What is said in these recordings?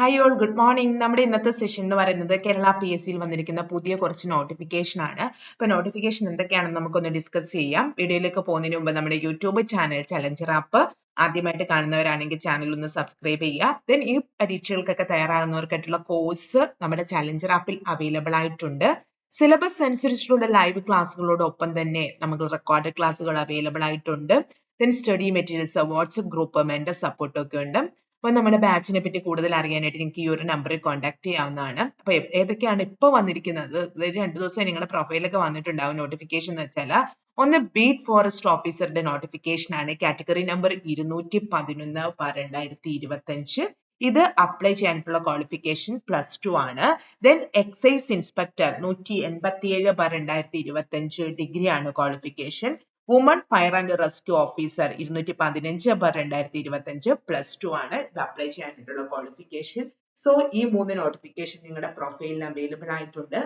Hi all good morning നമ്മുടെ ഇന്നത്തെ session എന്ന് പറയുന്നത് കേരള പി എസ് സിയിൽ വന്നിരിക്കുന്ന പുതിയ കുറച്ച് നോട്ടിഫിക്കേഷൻ ആണ്. അപ്പൊ നോട്ടിഫിക്കേഷൻ എന്തൊക്കെയാണെന്ന് നമുക്കൊന്ന് ഡിസ്കസ് ചെയ്യാം. വീഡിയോയിലേക്ക് പോകുന്നതിന് മുമ്പ് നമ്മുടെ യൂട്യൂബ് ചാനൽ ചലഞ്ചർ ആപ്പ് ആദ്യമായിട്ട് കാണുന്നവരാണെങ്കിൽ ചാനൽ ഒന്ന് സബ്സ്ക്രൈബ് ചെയ്യുക. ദെൻ ഈ പരീക്ഷകൾക്കൊക്കെ തയ്യാറാകുന്നവർക്കായിട്ടുള്ള കോഴ്സ് നമ്മുടെ ചലഞ്ചർ ആപ്പിൽ അവൈലബിൾ ആയിട്ടുണ്ട്. സിലബസ് അനുസരിച്ചിട്ടുള്ള ലൈവ് ക്ലാസ്സുകളോടൊപ്പം തന്നെ നമുക്ക് റെക്കോർഡ് ക്ലാസ്സുകൾ അവൈലബിൾ ആയിട്ടുണ്ട്. Then study materials WhatsApp group mentor സപ്പോർട്ടൊക്കെ ഉണ്ട്. അപ്പൊ നമ്മുടെ ബാച്ചിനെ പറ്റി കൂടുതൽ അറിയാനായിട്ട് നിങ്ങൾക്ക് ഈ ഒരു നമ്പറിൽ കോൺടാക്ട് ചെയ്യാവുന്നതാണ്. അപ്പൊ ഏതൊക്കെയാണ് ഇപ്പൊ വന്നിരിക്കുന്നത്? അതായത് രണ്ടു ദിവസം നിങ്ങളുടെ പ്രൊഫൈലൊക്കെ വന്നിട്ടുണ്ടാവും നോട്ടിഫിക്കേഷൻ എന്ന് വെച്ചാൽ. ഒന്ന് ബീറ്റ് ഫോറസ്റ്റ് ഓഫീസറുടെ നോട്ടിഫിക്കേഷൻ ആണ്. കാറ്റഗറി നമ്പർ ഇരുന്നൂറ്റി പതിനൊന്ന് രണ്ടായിരത്തി ഇരുപത്തി അഞ്ച് ഇത് അപ്ലൈ ചെയ്യാനായിട്ടുള്ള ക്വാളിഫിക്കേഷൻ പ്ലസ് ടു ആണ്. ദെൻ എക്സൈസ് ഇൻസ്പെക്ടർ നൂറ്റി എൺപത്തിയേഴ് രണ്ടായിരത്തി ഇരുപത്തി അഞ്ച് ഡിഗ്രി ആണ് qualification woman fire and rescue officer ഇരുന്നൂറ്റി പതിനഞ്ച് രണ്ടായിരത്തി ഇരുപത്തി അഞ്ച് പ്ലസ് ടു ആണ് ഇത് അപ്ലൈ ചെയ്യാനായിട്ടുള്ള ക്വാളിഫിക്കേഷൻ സോ ഈ മൂന്ന് നോട്ടിഫിക്കേഷൻ നിങ്ങളുടെ പ്രൊഫൈലിൽ അവൈലബിൾ ആയിട്ടുണ്ട്.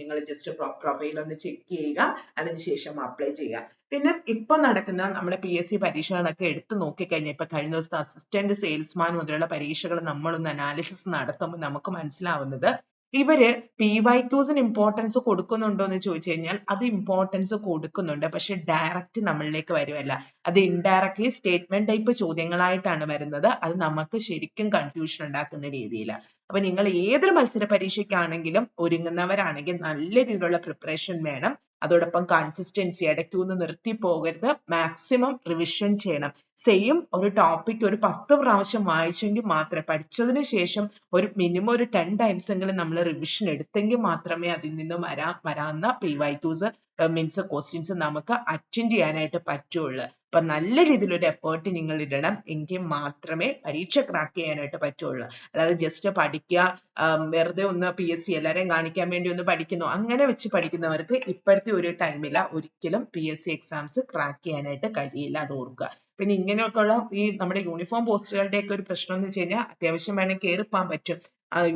നിങ്ങൾ ജസ്റ്റ് പ്രൊഫൈൽ ഒന്ന് ചെക്ക് ചെയ്യുക. അതിനുശേഷം അപ്ലൈ ചെയ്യുക. പിന്നെ ഇപ്പൊ നടക്കുന്ന നമ്മുടെ പി എസ് സി പരീക്ഷകളൊക്കെ എടുത്തു നോക്കിക്കഴിഞ്ഞാൽ ഇപ്പൊ കഴിഞ്ഞ ദിവസത്തെ അസിസ്റ്റന്റ് സെയിൽസ്മാൻ മുതലുള്ള പരീക്ഷകൾ നമ്മളൊന്ന് അനാലിസിസ് നടത്തുമ്പോൾ നമുക്ക് മനസ്സിലാവുന്നത് ഇവർ പി വൈ ക്യൂസിന് ഇമ്പോർട്ടൻസ് കൊടുക്കുന്നുണ്ടോ എന്ന് ചോദിച്ചു കഴിഞ്ഞാൽ അത് ഇമ്പോർട്ടൻസ് കൊടുക്കുന്നുണ്ട്. പക്ഷെ ഡയറക്റ്റ് നമ്മളിലേക്ക് വരുമല്ല അത് ഇൻഡയറക്ട്ലി സ്റ്റേറ്റ്മെന്റ് ടൈപ്പ് ചോദ്യങ്ങളായിട്ടാണ് വരുന്നത്. അത് നമുക്ക് ശരിക്കും കൺഫ്യൂഷൻ ഉണ്ടാക്കുന്ന രീതിയിലാണ് അപ്പൊ നിങ്ങൾ ഏതൊരു മത്സര പരീക്ഷയ്ക്കാണെങ്കിലും ഒരുങ്ങുന്നവരാണെങ്കിൽ നല്ല രീതിയിലുള്ള പ്രിപ്പറേഷൻ വേണം. അതോടൊപ്പം കൺസിസ്റ്റൻസി ഇടയ്ക്ക് ഒന്ന് നിർത്തി പോകരുത്. മാക്സിമം റിവിഷൻ ചെയ്യണം. സെയിം ഒരു ടോപ്പിക് ഒരു പത്ത് പ്രാവശ്യം വായിച്ചെങ്കിൽ മാത്രമേ പഠിച്ചതിന് ശേഷം ഒരു മിനിമം ഒരു ടെൻ ടൈംസ് എങ്കിലും നമ്മൾ റിവിഷൻ എടുത്തെങ്കിൽ മാത്രമേ അതിൽ നിന്നും വരാ വരാവുന്ന P Y Qs means questions നമുക്ക് അറ്റൻഡ് ചെയ്യാനായിട്ട് പറ്റുള്ളൂ. അപ്പൊ നല്ല രീതിയിൽ ഒരു എഫേർട്ട് നിങ്ങൾ ഇടണം എങ്കിൽ മാത്രമേ പരീക്ഷ ക്രാക്ക് ചെയ്യാനായിട്ട് പറ്റുള്ളൂ. അതായത് ജസ്റ്റ് പഠിക്കുക വെറുതെ ഒന്ന് പി എസ് സി എല്ലാരെയും കാണിക്കാൻ വേണ്ടി ഒന്ന് പഠിക്കുന്നു. അങ്ങനെ വെച്ച് പഠിക്കുന്നവർക്ക് ഇപ്പോഴത്തെ ഒരു ടൈമില ഒരിക്കലും P S C exams crack ചെയ്യാനായിട്ട് കഴിയില്ല അത് ഓർക്കുക. പിന്നെ ഇങ്ങനെയൊക്കെയുള്ള ഈ നമ്മുടെ യൂണിഫോം പോസ്റ്റുകളുടെ ഒക്കെ ഒരു പ്രശ്നം എന്ന് വെച്ച് കഴിഞ്ഞാൽ അത്യാവശ്യം വേണമെങ്കിൽ കയറിപ്പോകാൻ പറ്റും.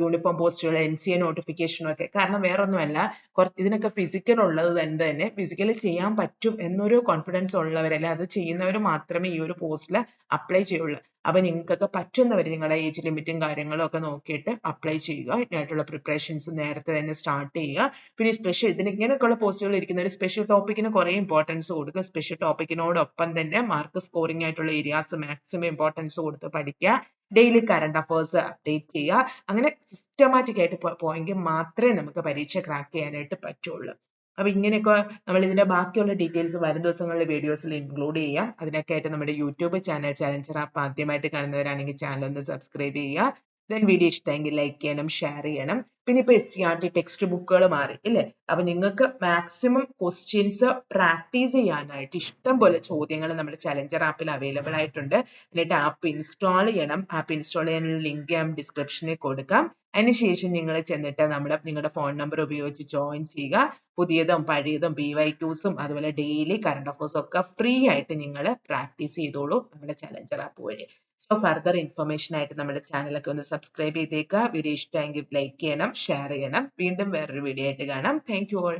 യൂണിഫോം പോസ്റ്റുകൾ എൻ സി എ നോട്ടിഫിക്കേഷനും ഒക്കെ. കാരണം വേറൊന്നുമല്ല കുറച്ച് ഇതിനൊക്കെ ഫിസിക്കൽ ഉള്ളത് കൊണ്ട് തന്നെ ഫിസിക്കലി ചെയ്യാൻ പറ്റും എന്നൊരു കോൺഫിഡൻസ് ഉള്ളവരല്ല അത് ചെയ്യുന്നവർ മാത്രമേ ഈ ഒരു പോസ്റ്റിൽ അപ്ലൈ ചെയ്യുള്ളൂ. അപ്പൊ നിങ്ങൾക്കൊക്കെ പറ്റുന്നവർ നിങ്ങളുടെ ഏജ് ലിമിറ്റും കാര്യങ്ങളും ഒക്കെ നോക്കിയിട്ട് അപ്ലൈ ചെയ്യുക. ഇതിനായിട്ടുള്ള പ്രിപ്പറേഷൻസ് നേരത്തെ തന്നെ സ്റ്റാർട്ട് ചെയ്യുക. പിന്നെ സ്പെഷ്യൽ ഇതിന് ഇങ്ങനെയൊക്കെയുള്ള പോസ്റ്റുകൾ ഇരിക്കുന്ന ഒരു സ്പെഷ്യൽ ടോപ്പിക്കിന് കുറെ ഇമ്പോർട്ടൻസ് കൊടുക്കുക. സ്പെഷ്യൽ ടോപ്പിക്കിനോടൊപ്പം തന്നെ മാർക്ക് സ്കോറിംഗ് ആയിട്ടുള്ള ഏരിയാസ് മാക്സിമം ഇമ്പോർട്ടൻസ് കൊടുത്ത് പഠിക്കുക. ഡെയിലി കറണ്ട് അഫേഴ്സ് അപ്ഡേറ്റ് ചെയ്യുക. അങ്ങനെ സിസ്റ്റമാറ്റിക് ആയിട്ട് പോയെങ്കിൽ മാത്രമേ നമുക്ക് പരീക്ഷ ക്രാക്ക് ചെയ്യാനായിട്ട് പറ്റുള്ളൂ. അപ്പൊ ഇങ്ങനെയൊക്കെ നമ്മൾ ഇതിന്റെ ബാക്കിയുള്ള ഡീറ്റെയിൽസ് വരും ദിവസങ്ങളിലെ വീഡിയോസിൽ ഇൻക്ലൂഡ് ചെയ്യാം അതിനൊക്കെ ആയിട്ട് നമ്മുടെ യൂട്യൂബ് ചാനൽ ചലഞ്ചർ ആപ്പ് ആദ്യമായിട്ട് കാണുന്നവരാണെങ്കിൽ ചാനൽ ഒന്ന് സബ്സ്ക്രൈബ് ചെയ്യുക. ദെൻ വീഡിയോ ഇഷ്ടമെങ്കിൽ ലൈക്ക് ചെയ്യണം ഷെയർ ചെയ്യണം. പിന്നെ ഇപ്പൊ S C R T text ബുക്കുകൾ മാറി ഇല്ലേ? അപ്പൊ നിങ്ങൾക്ക് മാക്സിമം ക്വസ്റ്റ്യൻസ് പ്രാക്ടീസ് ചെയ്യാനായിട്ട് ഇഷ്ടം പോലെ ചോദ്യങ്ങൾ നമ്മുടെ ചലഞ്ചർ ആപ്പിൽ അവൈലബിൾ ആയിട്ടുണ്ട്. എന്നിട്ട് ആപ്പ് ഇൻസ്റ്റാൾ ചെയ്യണം. ആപ്പ് ഇൻസ്റ്റാൾ ചെയ്യാനുള്ള ലിങ്ക് ഞാൻ ഡിസ്ക്രിപ്ഷനിൽ കൊടുക്കാം. അതിനുശേഷം നിങ്ങൾ ചെന്നിട്ട് നമ്മുടെ നിങ്ങളുടെ ഫോൺ നമ്പർ ഉപയോഗിച്ച് ജോയിൻ ചെയ്യുക. പുതിയതും പഴയതും പി വൈ ക്യൂസും അതുപോലെ ഡെയിലി കറണ്ട് അഫേഴ്സും ഒക്കെ ഫ്രീ ആയിട്ട് നിങ്ങൾ പ്രാക്ടീസ് ചെയ്തോളൂ നമ്മുടെ ചലഞ്ചർ ആപ്പ് വഴി. സോ ഫർദർ ഇൻഫർമേഷൻ ആയിട്ട് നമ്മുടെ ചാനലൊക്കെ ഒന്ന് സബ്സ്ക്രൈബ് ചെയ്തേക്കുക. വീഡിയോ ഇഷ്ടമെങ്കിൽ ലൈക്ക് ചെയ്യണം ഷെയർ ചെയ്യണം. വീണ്ടും വേറൊരു വീഡിയോ ആയിട്ട് കാണാം. Thank you all